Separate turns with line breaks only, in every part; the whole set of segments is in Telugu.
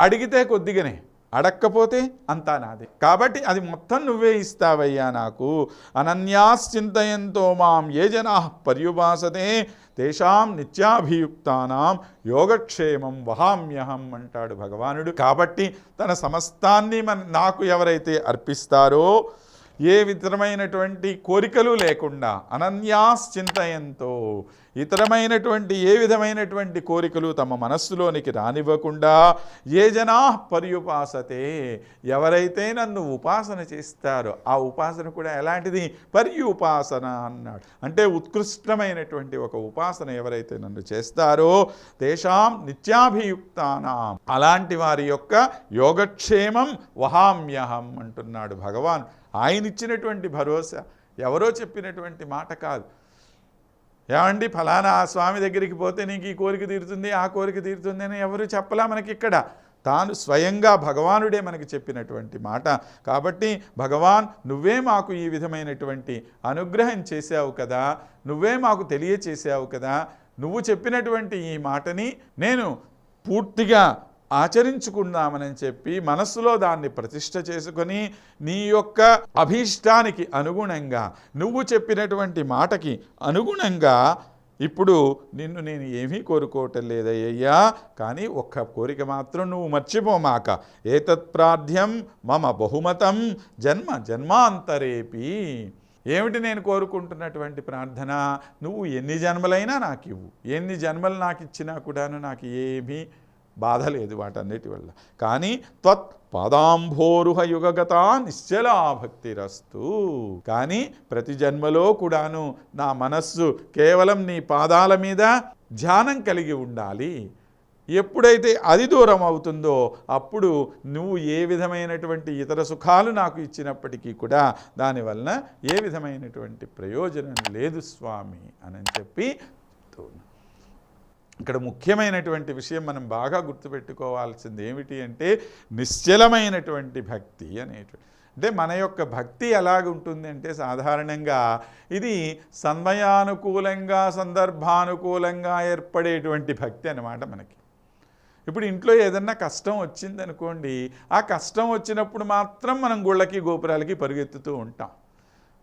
అడిగితే కొద్దిగానే అడక్కపోతే అంతా నాదే. కాబట్టి అది మొత్తం నువ్వే ఇస్తావయ్యా నాకు. అనన్యాశ్చింతయంతో మాం ఏ జనా పర్యుభాసతే తేషాం నిత్యాభియుక్తానాం యోగక్షేమం వహామ్యహం అంటాడు భగవానుడు. కాబట్టి తన సమస్తాన్ని మన నాకు ఎవరైతే అర్పిస్తారో ఏ విధమైనటువంటి కోరికలు లేకుండా అనన్యాశ్చింతయంతో ఇతరమైనటువంటి ఏ విధమైనటువంటి కోరికలు తమ మనస్సులోనికి రానివ్వకుండా ఏ జనా పర్యుపాసతే ఎవరైతే నన్ను ఉపాసన చేస్తారో ఆ ఉపాసన కూడా ఎలాంటిది? పర్యుపాసన అన్నాడు. అంటే ఉత్కృష్టమైనటువంటి ఒక ఉపాసన ఎవరైతే నన్ను చేస్తారో తేషాం నిత్యాభియుక్తానాం. అలాంటి వారి యొక్క యోగక్షేమం వహామ్యహం అంటున్నాడు భగవాన్. ఆయన ఇచ్చినటువంటి భరోసా ఎవరో చెప్పినటువంటి మాట కాదు. ఏమండి ఫలానా ఆ స్వామి దగ్గరికి పోతే నీకు ఈ కోరిక తీరుతుంది ఆ కోరిక తీరుతుంది అని ఎవరు చెప్పలా మనకి ఇక్కడ తాను స్వయంగా భగవానుడే మనకి చెప్పినటువంటి మాట. కాబట్టి భగవాన్ నువ్వే మాకు ఈ విధమైనటువంటి అనుగ్రహం చేశావు కదా నువ్వే మాకు తెలియచేసావు కదా నువ్వు చెప్పినటువంటి ఈ మాటని నేను పూర్తిగా ఆచరించుకుందామని చెప్పి మనస్సులో దాన్ని ప్రతిష్ట చేసుకొని నీ యొక్క అభీష్టానికి అనుగుణంగా నువ్వు చెప్పినటువంటి మాటకి అనుగుణంగా ఇప్పుడు నిన్ను నేను ఏమీ కోరుకోవటం లేదయ్యా కానీ ఒక్క కోరిక మాత్రం నువ్వు మర్చిపోమాక ఏతత్ప్రాధ్యం మమ బహుమతం జన్మ జన్మాంతరేపి. ఏమిటి నేను కోరుకుంటున్నటువంటి ప్రార్థన? నువ్వు ఎన్ని జన్మలైనా నాకు ఇవ్వు ఎన్ని జన్మలు నాకు ఇచ్చినా కూడాను నాకు ఏమీ బాధ లేదు వాటన్నిటి వల్ల. కానీ త్వత్ పాదాంభోరుహ యుగగత నిశ్చలాభక్తిరస్తు. కానీ ప్రతి జన్మలో కూడాను నా మనస్సు కేవలం నీ పాదాల మీద ధ్యానం కలిగి ఉండాలి. ఎప్పుడైతే అది దూరం అవుతుందో అప్పుడు నువ్వు ఏ విధమైనటువంటి ఇతర సుఖాలు నాకు ఇచ్చినప్పటికీ కూడా దానివలన ఏ విధమైనటువంటి ప్రయోజనం లేదు స్వామి అని చెప్పి ఇక్కడ ముఖ్యమైనటువంటి విషయం మనం బాగా గుర్తుపెట్టుకోవాల్సింది ఏమిటి అంటే నిశ్చలమైనటువంటి భక్తి అనేటువంటి అంటే మన యొక్క భక్తి ఎలాగుంటుంది అంటే సాధారణంగా ఇది సమయానుకూలంగా సందర్భానుకూలంగా ఏర్పడేటువంటి భక్తి అన్నమాట మనకి. ఇప్పుడు ఇంట్లో ఏదన్నా కష్టం వచ్చిందనుకోండి ఆ కష్టం వచ్చినప్పుడు మాత్రం మనం గుళ్ళకి గోపురాలకి పరుగెత్తుతూ ఉంటాం.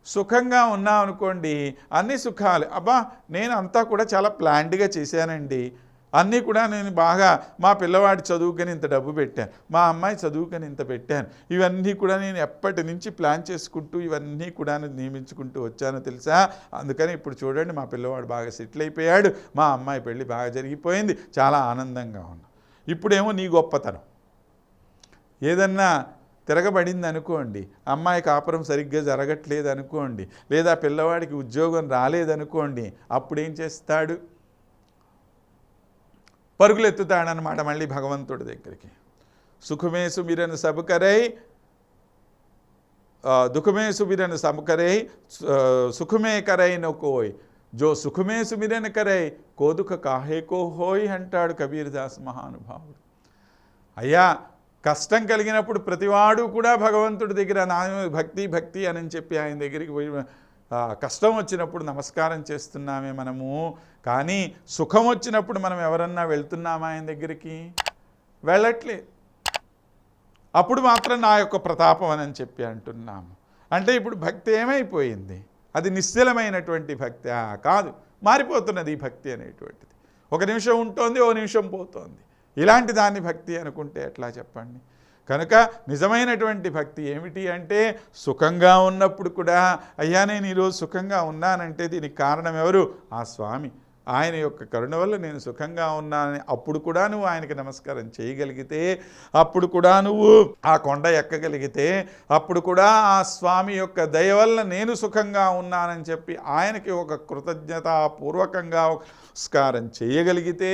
సుఖంగా ఉన్నాం అనుకోండి అన్ని సుఖాలు. అబ్బా నేను అంతా కూడా చాలా ప్లాండ్గా చేశానండి. అన్నీ కూడా నేను బాగా మా పిల్లవాడి చదువుకని ఇంత డబ్బు పెట్టాను మా అమ్మాయి చదువుకని ఇంత పెట్టాను. ఇవన్నీ కూడా నేను ఎప్పటి నుంచి ప్లాన్ చేసుకుంటూ ఇవన్నీ కూడా నియమించుకుంటూ వచ్చానో తెలుసా? అందుకని ఇప్పుడు చూడండి మా పిల్లవాడు బాగా సెటిల్ అయిపోయాడు మా అమ్మాయి పెళ్ళి బాగా జరిగిపోయింది చాలా ఆనందంగా ఉన్నాం. ఇప్పుడేమో నీ గొప్పతనం. ఏదన్నా తిరగబడింది అనుకోండి అమ్మాయి కాపురం సరిగ్గా జరగట్లేదు అనుకోండి లేదా పిల్లవాడికి ఉద్యోగం రాలేదనుకోండి అప్పుడేం చేస్తాడు? పరుగులు ఎత్తుతాడనమాట మళ్ళీ భగవంతుడి దగ్గరికి. సుఖమే సుమిరన్ సబుకరై దుఃఖమే సుమిరన్ సబుకరై సుఖమే కరై నొకోయ్ జో సుఖమే సుమిరన్ కరై కోదుక కాహే కో హోయ్ అంటాడు కబీర్దాస్ మహానుభావుడు. అయ్యా కష్టం కలిగినప్పుడు ప్రతివాడు కూడా భగవంతుడి దగ్గర నా భక్తి భక్తి అని చెప్పి ఆయన దగ్గరికి పోయి కష్టం వచ్చినప్పుడు నమస్కారం చేస్తున్నామే మనము. కానీ సుఖం వచ్చినప్పుడు మనం ఎవరన్నా వెళ్తున్నామా ఆయన దగ్గరికి? వెళ్ళట్లే అప్పుడు మాత్రం నా యొక్క ప్రతాపం అని చెప్పి అంటున్నాము. అంటే ఇప్పుడు భక్తి ఏమైపోయింది? అది నిశ్చలమైనటువంటి భక్తి. కాదు మారిపోతున్నది ఈ భక్తి అనేటువంటిది. ఒక నిమిషం ఉంటుంది ఓ నిమిషం పోతుంది. ఇలాంటి దాన్ని భక్తి అనుకుంటే ఎట్లా చెప్పండి? కనుక నిజమైనటువంటి భక్తి ఏమిటి అంటే సుఖంగా ఉన్నప్పుడు కూడా అయ్యా నేను ఈరోజు సుఖంగా ఉన్నానంటే దీనికి కారణం ఎవరు? ఆ స్వామి. ఆయన యొక్క కరుణ వల్ల నేను సుఖంగా ఉన్నానని అప్పుడు కూడా నువ్వు ఆయనకి నమస్కారం చేయగలిగితే అప్పుడు కూడా నువ్వు ఆ కొండ ఎక్కగలిగితే అప్పుడు కూడా ఆ స్వామి యొక్క దయ వల్ల నేను సుఖంగా ఉన్నానని చెప్పి ఆయనకి ఒక కృతజ్ఞతాపూర్వకంగా నమస్కారం చేయగలిగితే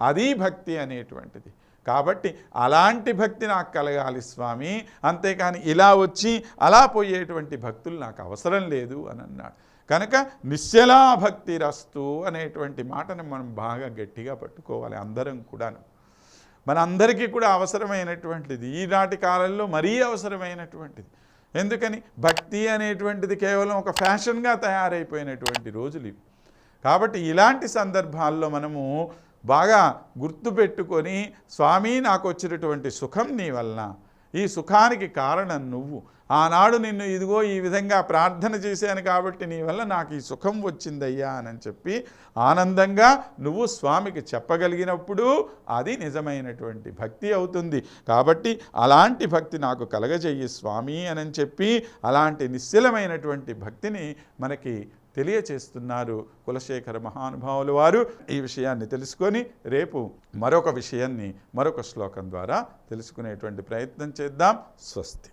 అది భక్తి అనేటువంటిది. కాబట్టి అలాంటి భక్తి నాకు కలగాలి స్వామి అంతేకాని ఇలా వచ్చి అలా పోయేటువంటి భక్తులు నాకు అవసరం లేదు అని అన్నాడు. కనుక నిశ్చలా భక్తి రస్తు అనేటువంటి మాటను మనం బాగా గట్టిగా పట్టుకోవాలి అందరం కూడాను. మనందరికీ కూడా అవసరమైనటువంటిది. ఈనాటి కాలంలో మరీ అవసరమైనటువంటిది. ఎందుకని? భక్తి అనేటువంటిది కేవలం ఒక ఫ్యాషన్గా తయారైపోయినటువంటి రోజులు ఇవి. కాబట్టి ఇలాంటి సందర్భాల్లో మనము బాగా గుర్తుపెట్టుకొని స్వామి నాకు వచ్చినటువంటి సుఖం నీ వలన. ఈ సుఖానికి కారణం నువ్వు. ఆనాడు నిన్ను ఇదిగో ఈ విధంగా ప్రార్థన చేశాను కాబట్టి నీ వల్ల నాకు ఈ సుఖం వచ్చిందయ్యా అని చెప్పి ఆనందంగా నువ్వు స్వామికి చెప్పగలిగినప్పుడు అది నిజమైనటువంటి భక్తి అవుతుంది. కాబట్టి అలాంటి భక్తి నాకు కలగజెయ్యి స్వామి అని చెప్పి అలాంటి నిశ్చలమైనటువంటి భక్తిని మనకి తెలియచేస్తున్నారు కులశేఖర మహానుభావులు వారు. ఈ విషయాన్ని తెలుసుకొని రేపు మరొక విషయాన్ని మరొక శ్లోకం ద్వారా తెలుసుకునేటువంటి ప్రయత్నం చేద్దాం. స్వస్తి.